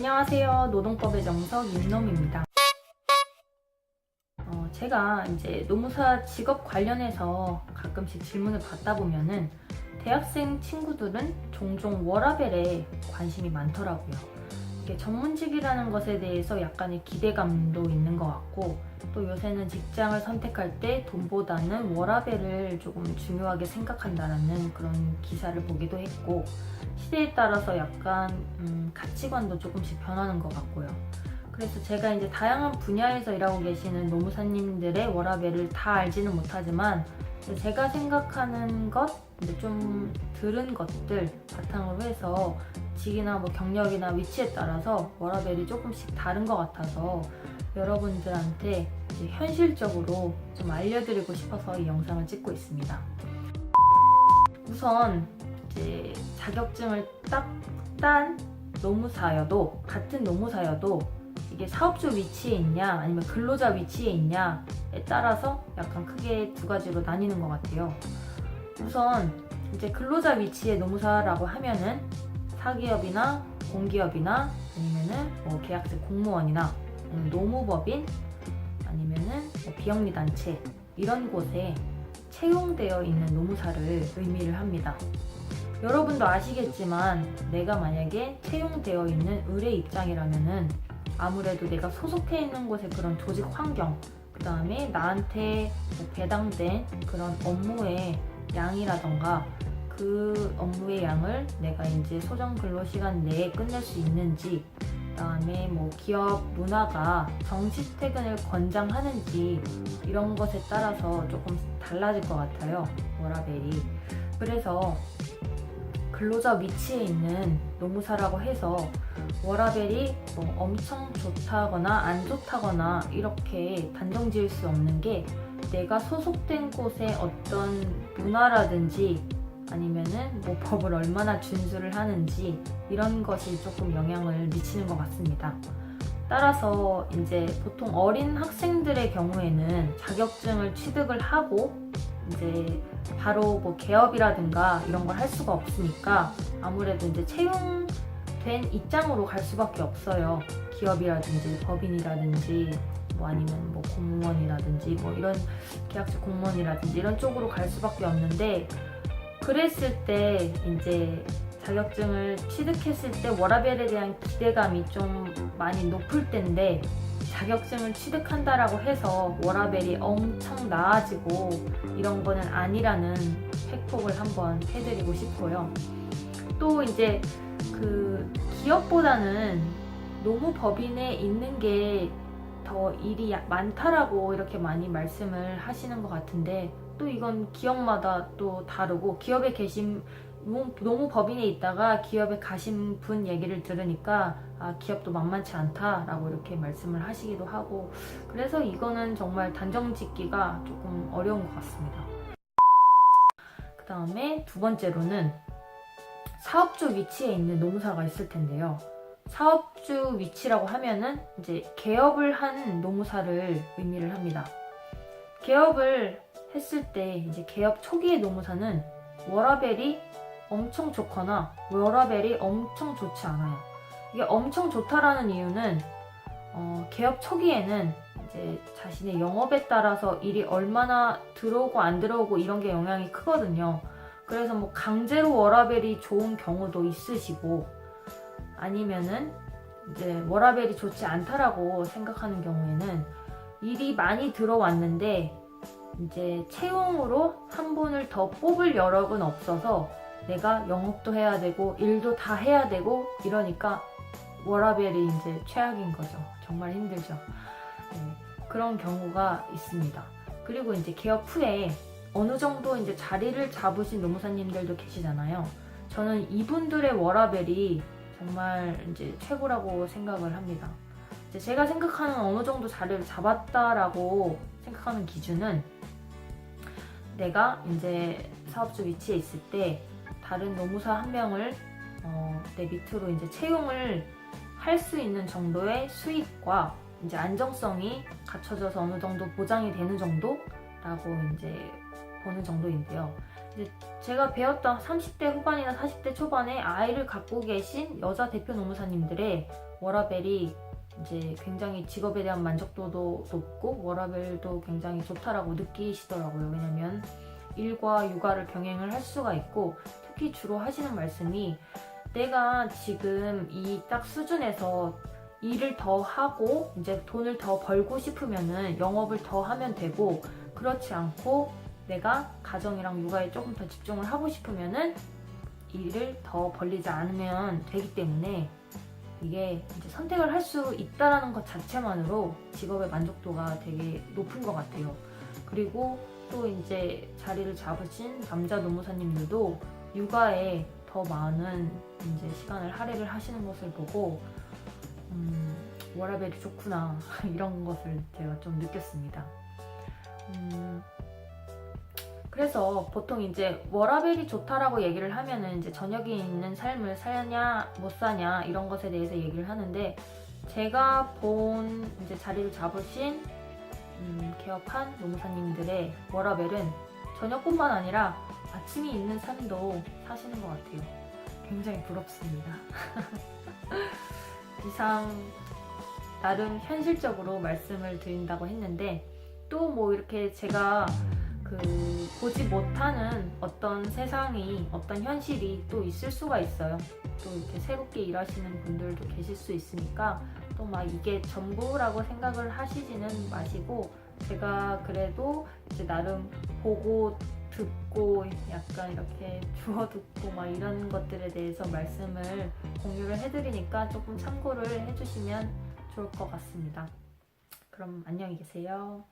안녕하세요. 노동법의 정석 임놈입니다. 어, 제가 이제 노무사 직업 관련해서 가끔씩 질문을 받다 보면은 대학생 친구들은 종종 워라벨에 관심이 많더라고요. 전문직이라는 것에 대해서 약간의 기대감도 있는 것 같고 또 요새는 직장을 선택할 때 돈보다는 워라벨을 조금 중요하게 생각한다는 그런 기사를 보기도 했고 시대에 따라서 약간 음, 가치관도 조금씩 변하는 것 같고요. 그래서 제가 이제 다양한 분야에서 일하고 계시는 노무사님들의 워라벨을 다 알지는 못하지만 제가 생각하는 것, 좀 들은 것들 바탕으로 해서 직이나 뭐 경력이나 위치에 따라서 워라벨이 조금씩 다른 것 같아서 여러분들한테 현실적으로 좀 알려드리고 싶어서 이 영상을 찍고 있습니다. 우선 이제 자격증을 딱 딴 노무사여도 같은 노무사여도 이게 사업주 위치에 있냐 아니면 근로자 위치에 있냐에 따라서 약간 크게 두 가지로 나뉘는 것 같아요. 우선 이제 근로자 위치의 노무사라고 하면은 사기업이나 공기업이나 아니면은 뭐 계약직 공무원이나 노무법인 아니면은 뭐 비영리 단체 이런 곳에 채용되어 있는 노무사를 의미를 합니다. 여러분도 아시겠지만 내가 만약에 채용되어 있는 의뢰 입장이라면은 아무래도 내가 소속해 있는 곳의 그런 조직 환경 그 다음에 나한테 뭐 배당된 그런 업무의 양이라던가 그 업무의 양을 내가 이제 소정 근로 시간 내에 끝낼 수 있는지 그다음에 뭐 기업 문화가 정시 퇴근을 권장하는지 이런 것에 따라서 조금 달라질 것 같아요 워라벨이. 그래서 근로자 위치에 있는 노무사라고 해서 워라벨이 뭐 엄청 좋다거나 안 좋다거나 이렇게 단정 지을 수 없는 게 내가 소속된 곳의 어떤 문화라든지 아니면은 뭐 법을 얼마나 준수를 하는지 이런 것이 조금 영향을 미치는 것 같습니다. 따라서 이제 보통 어린 학생들의 경우에는 자격증을 취득을 하고 이제 바로 뭐 개업이라든가 이런 걸 할 수가 없으니까 아무래도 이제 채용된 입장으로 갈 수밖에 없어요. 기업이라든지 법인이라든지 뭐 아니면 뭐 공무원이라든지 뭐 이런 계약직 공무원이라든지 이런 쪽으로 갈 수밖에 없는데 그랬을 때 이제 자격증을 취득했을 때 워라벨에 대한 기대감이 좀 많이 높을 텐데 자격증을 취득한다라고 해서 워라벨이 엄청 나아지고 이런 거는 아니라는 팩폭을 한번 해드리고 싶고요. 또 이제 그 기업보다는 노무법인에 있는 게 더 일이 야- 많다라고 이렇게 많이 말씀을 하시는 것 같은데 또 이건 기업마다 또 다르고 기업에 계신 노무- 노무법인에 있다가 기업에 가신 분 얘기를 들으니까 아, 기업도 만만치 않다라고 이렇게 말씀을 하시기도 하고 그래서 이거는 정말 단정 짓기가 조금 어려운 것 같습니다. 그 다음에 두 번째로는 사업주 위치에 있는 노무사가 있을 텐데요. 사업주 위치라고 하면은 이제 개업을 한 노무사를 의미를 합니다. 개업을 했을 때 이제 개업 초기의 노무사는 워라벨이 엄청 좋거나 워라벨이 엄청 좋지 않아요. 이게 엄청 좋다라는 이유는 어, 개업 초기에는 이제 자신의 영업에 따라서 일이 얼마나 들어오고 안 들어오고 이런 게 영향이 크거든요. 그래서 뭐 강제로 워라벨이 좋은 경우도 있으시고 아니면은 이제 워라벨이 좋지 않다라고 생각하는 경우에는 일이 많이 들어왔는데 이제 채용으로 한 분을 더 뽑을 여력은 없어서 내가 영업도 해야 되고 일도 다 해야 되고 이러니까 워라벨이 이제 최악인 거죠. 정말 힘들죠. 네, 그런 경우가 있습니다. 그리고 이제 개업 후에 어느 정도 이제 자리를 잡으신 노무사님들도 계시잖아요. 저는 이분들의 워라벨이 정말 이제 최고라고 생각을 합니다. 제가 생각하는 어느 정도 자리를 잡았다라고 생각하는 기준은 내가 이제 사업주 위치에 있을 때 다른 노무사 한 명을 어, 내 밑으로 이제 채용을 할 수 있는 정도의 수익과 이제 안정성이 갖춰져서 어느 정도 보장이 되는 정도라고 이제 보는 정도인데요. 이제 제가 배웠던 30대 후반이나 40대 초반에 아이를 갖고 계신 여자 대표 노무사님들의 워라벨이 이제 굉장히 직업에 대한 만족도도 높고 워라벨도 굉장히 좋다라고 느끼시더라고요. 왜냐면 일과 육아를 병행을 할 수가 있고 특히 주로 하시는 말씀이 내가 지금 이 딱 수준에서 일을 더 하고 이제 돈을 더 벌고 싶으면은 영업을 더 하면 되고 그렇지 않고 내가 가정이랑 육아에 조금 더 집중을 하고 싶으면은 일을 더 벌리지 않으면 되기 때문에 이게 선택을 할 수 있다라는 것 자체만으로 직업의 만족도가 되게 높은 것 같아요. 그리고 또 이제 자리를 잡으신 남자 노무사님들도 육아에 더 많은 이제 시간을 할애를 하시는 것을 보고 음, 워라벨이 좋구나 이런 것을 제가 좀 느꼈습니다. 음, 그래서 보통 이제 워라벨이 좋다라고 얘기를 하면은 이제 저녁에 있는 삶을 사냐 못 사냐 이런 것에 대해서 얘기를 하는데 제가 본 이제 자리를 잡으신 음, 개업한 노무사님들의 워라벨은 저녁뿐만 아니라 아침이 있는 삶도 사시는 것 같아요. 굉장히 부럽습니다. 이상 나름 현실적으로 말씀을 드린다고 했는데 또 뭐 이렇게 제가 그 보지 못하는 어떤 세상이 어떤 현실이 또 있을 수가 있어요. 또 이렇게 새롭게 일하시는 분들도 계실 수 있으니까 또 막 이게 전부라고 생각을 하시지는 마시고 제가 그래도 이제 나름 보고 듣고 약간 이렇게 주워 듣고 막 이런 것들에 대해서 말씀을 공유를 해드리니까 조금 참고를 해주시면 좋을 것 같습니다. 그럼 안녕히 계세요.